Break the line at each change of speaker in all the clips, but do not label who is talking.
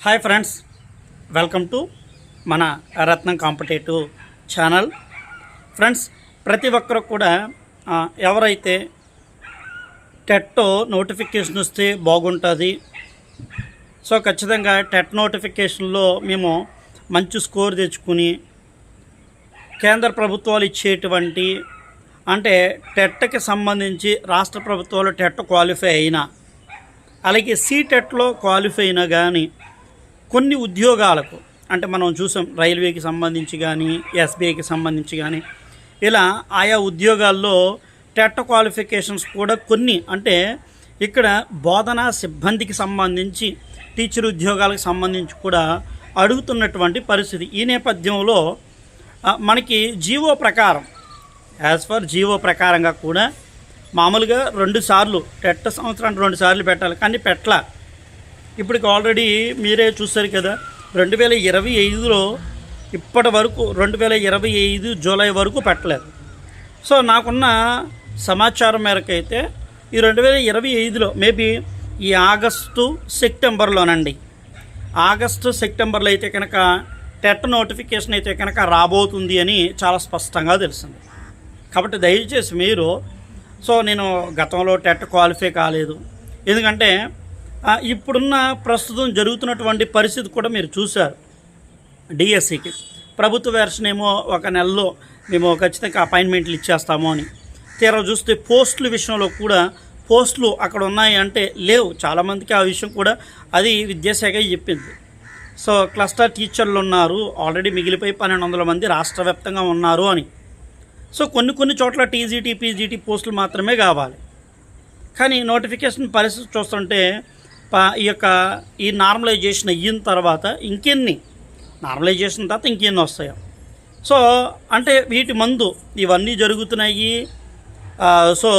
Hi friends welcome to మన రత్నం competitive channel. Friends ప్రతి ఒక్కరు కూడా ఎవరైతే టెట్టో నోటిఫికేషన్ వస్తే బాగుంటుంది సో ఖచ్చితంగా టెట్ నోటిఫికేషన్లో మేము మంచి స్కోర్ తెచ్చుకుని కేంద్ర ప్రభుత్వాలు ఇచ్చేటువంటి అంటే టెట్కి సంబంధించి రాష్ట్ర ప్రభుత్వాలు టెట్ క్వాలిఫై అయినా అలాగే సీటెట్లో క్వాలిఫై అయినా కానీ కొన్ని ఉద్యోగాలకు అంటే మనం చూసాం రైల్వేకి సంబంధించి కానీ ఎస్బీఐకి సంబంధించి కానీ ఇలా ఆయా ఉద్యోగాల్లో టెట్ క్వాలిఫికేషన్స్ కూడా కొన్ని అంటే ఇక్కడ బోధనా సిబ్బందికి సంబంధించి టీచర్ ఉద్యోగాలకు సంబంధించి కూడా అడుగుతున్నటువంటి పరిస్థితి. ఈ నేపథ్యంలో మనకి జీవో ప్రకారం యాజ్ ఫర్ జీవో ప్రకారంగా కూడా మామూలుగా రెండు సార్లు టెట్ సంవత్సరానికి రెండు సార్లు పెట్టాలి. కానీ పెట్టలా. ఇప్పటికి ఆల్రెడీ మీరే చూశారు కదా రెండు వేల ఇరవై ఐదులో ఇప్పటి వరకు రెండు వేల ఇరవై ఐదు జూలై వరకు పెట్టలేదు. సో నాకున్న సమాచారం మేరకు అయితే ఈ రెండు వేల ఇరవై ఐదులో మేబీ ఈ ఆగస్టు సెప్టెంబర్లోనండి. ఆగస్టు సెప్టెంబర్లో అయితే కనుక టెట్ నోటిఫికేషన్ అయితే కనుక రాబోతుంది అని చాలా స్పష్టంగా తెలిసింది. కాబట్టి దయచేసి మీరు సో నేను గతంలో టెట్ క్వాలిఫై కాలేదు. ఎందుకంటే ఇప్పుడున్న ప్రస్తుతం జరుగుతున్నటువంటి పరిస్థితి కూడా మీరు చూశారు. డిఎస్సికి ప్రభుత్వ వెర్షన్ ఏమో ఒక నెలలో మేము ఖచ్చితంగా అపాయింట్మెంట్లు ఇచ్చేస్తాము అని. తీరా చూస్తే పోస్టుల విషయంలో కూడా పోస్టులు అక్కడ ఉన్నాయి అంటే లేవు చాలామందికి ఆ విషయం కూడా అది విద్యాశాఖ చెప్పింది. సో క్లస్టర్ టీచర్లు ఉన్నారు. ఆల్రెడీ మిగిలిపోయి పన్నెండు వందల మంది రాష్ట్ర వ్యాప్తంగా ఉన్నారు అని. సో కొన్ని కొన్ని చోట్ల టీజీటీ పీజీటీ పోస్టులు మాత్రమే కావాలి. కానీ నోటిఫికేషన్ పరిస్థితి చూస్తుంటే ఈ యొక్క ఈ నార్మలైజేషన్ అయిన తర్వాత ఇంకెన్ని? నార్మలైజేషన్ తర్వాత ఇంకెన్ని వస్తాయో. సో అంటే వీటి మందు ఇవన్నీ జరుగుతున్నాయి. సో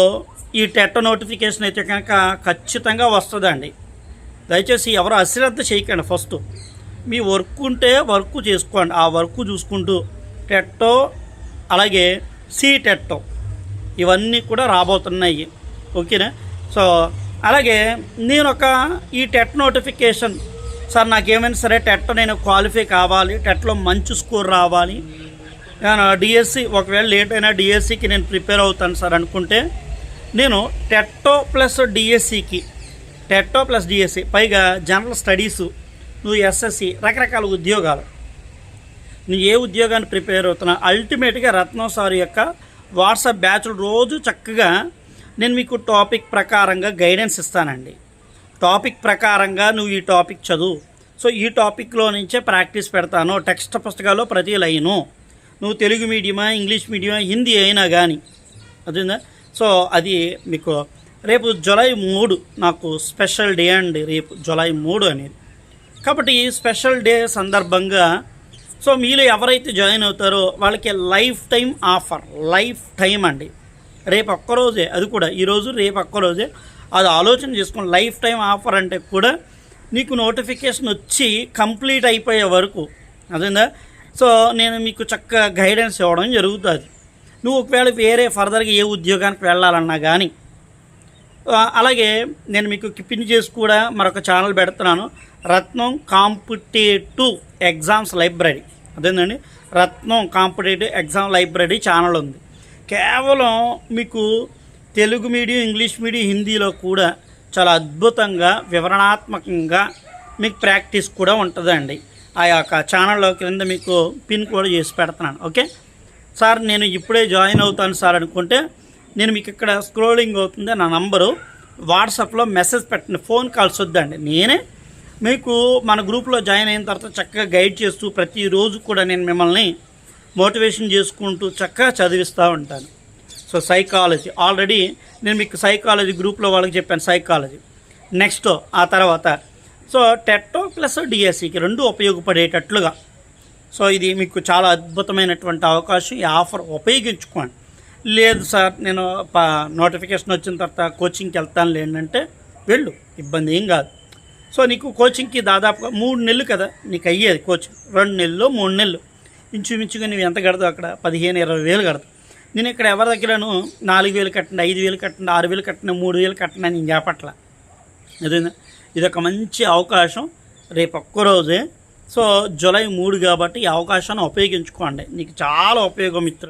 ఈ టెట్ నోటిఫికేషన్ అయితే కనుక ఖచ్చితంగా వస్తుందండి. దయచేసి ఎవరు అశ్రద్ధ చేయకండి ఫస్ట్. మీ వర్క్ ఉంటే వర్క్ చేసుకోండి. ఆ వర్క్ చూసుకుంటూ టెట్టో అలాగే సీ టెట్టో ఇవన్నీ కూడా రాబోతున్నాయి. ఓకేనా? సో అలాగే నేను ఒక ఈ టెట్ నోటిఫికేషన్ సార్ నాకేమైనా సరే టెట్ నేను క్వాలిఫై కావాలి టెట్లో మంచి స్కోర్ రావాలి. డిఎస్సి ఒకవేళ లేట్ అయినా డిఎస్సికి నేను ప్రిపేర్ అవుతాను సార్ అనుకుంటే నేను టెట్టో ప్లస్ డిఎస్సికి టెట్టో ప్లస్ డిఎస్సి పైగా జనరల్ స్టడీసు నువ్వు ఎస్ఎస్సి రకరకాల ఉద్యోగాలు. నువ్వు ఏ ఉద్యోగాన్ని ప్రిపేర్ అవుతున్నా అల్టిమేట్గా రత్నం సార్ యొక్క వాట్సాప్ బ్యాచ్లు రోజు చక్కగా నేను మీకు టాపిక్ ప్రకారంగా గైడెన్స్ ఇస్తానండి. టాపిక్ ప్రకారంగా నువ్వు ఈ టాపిక్ చదువు. సో ఈ టాపిక్లో నుంచే ప్రాక్టీస్ పెడతాను. టెక్స్ట్ పుస్తకాల్లో ప్రతి లైను. నువ్వు తెలుగు మీడియమా ఇంగ్లీష్ మీడియమా హిందీ అయినా కానీ అదేందా సో అది మీకు రేపు జులై మూడు నాకు స్పెషల్ డే అండి. రేపు జులై మూడు అనేది. కాబట్టి స్పెషల్ డే సందర్భంగా సో మీలో ఎవరైతే జాయిన్ అవుతారో వాళ్ళకి life time offer. Life time అండి. రేపు ఒక్కరోజే అది కూడా ఈరోజు రేపు ఒక్కరోజే అది ఆలోచన చేసుకుని లైఫ్ టైం ఆఫర్ అంటే కూడా నీకు నోటిఫికేషన్ వచ్చి కంప్లీట్ అయిపోయే వరకు అదేందా సో నేను మీకు చక్కగా గైడెన్స్ ఇవ్వడం జరుగుతుంది. నువ్వు ఒకవేళ వేరే ఫర్దర్గా ఏ ఉద్యోగానికి వెళ్ళాలన్నా కానీ అలాగే నేను మీకు పిన్ చేసి కూడా మరొక ఛానల్ పెడుతున్నాను. Ratnam competitive exams library. అదేందండి? Ratnam competitive exam library channel ఉంది. కేవలం మీకు తెలుగు మీడియం ఇంగ్లీష్ మీడియం హిందీలో కూడా చాలా అద్భుతంగా వివరణాత్మకంగా మీకు ప్రాక్టీస్ కూడా ఉంటుందండి. ఆ యొక్క ఛానల్లో క్రింద మీకు పిన్ కూడా చేసి పెడుతున్నాను ఓకే? సార్ నేను ఇప్పుడే జాయిన్ అవుతాను సార్ అనుకుంటే నేను మీకు ఇక్కడ స్క్రోలింగ్ అవుతుంది నా నంబరు. వాట్సాప్లో మెసేజ్ పెట్టండి ఫోన్ కాల్స్ వద్దండి. నేనే మీకు మన గ్రూప్లో జాయిన్ అయిన తర్వాత చక్కగా గైడ్ చేస్తూ ప్రతిరోజు కూడా నేను మిమ్మల్ని మోటివేషన్ చేసుకుంటూ చక్కగా చదివిస్తూ ఉంటాను. సో సైకాలజీ ఆల్రెడీ నేను మీకు సైకాలజీ గ్రూప్లో వాళ్ళకి చెప్పాను సైకాలజీ నెక్స్ట్ ఆ తర్వాత. సో టెట్టో ప్లస్ డిఎస్సికి రెండు ఉపయోగపడేటట్లుగా. సో ఇది మీకు చాలా అద్భుతమైనటువంటి అవకాశం. ఈ ఆఫర్ ఉపయోగించుకోండి. లేదు సార్ నేను నోటిఫికేషన్ వచ్చిన తర్వాత కోచింగ్కి వెళ్తాను లేదంటే వెళ్ళు ఇబ్బంది ఏం కాదు. సో నీకు కోచింగ్కి దాదాపుగా మూడు నెలలు కదా నీకు అయ్యేది కోచింగ్ రెండు నెలలు మూడు నెలలు. ఇంచుమించుగా నువ్వు ఎంత కడతావు అక్కడ? పదిహేను ఇరవై వేలు కడతావు. నేను ఇక్కడ ఎవరి దగ్గరను నాలుగు వేలు కట్టండి ఐదు వేలు కట్టండి ఆరు వేలు కట్టండి మూడు వేలు కట్టండి అని నేను అదే అదేనా ఇది ఒక మంచి అవకాశం రేపు ఒక్కరోజే. సో జూలై మూడు కాబట్టి ఈ అవకాశాన్ని ఉపయోగించుకోండి. నీకు చాలా ఉపయోగం మిత్రులు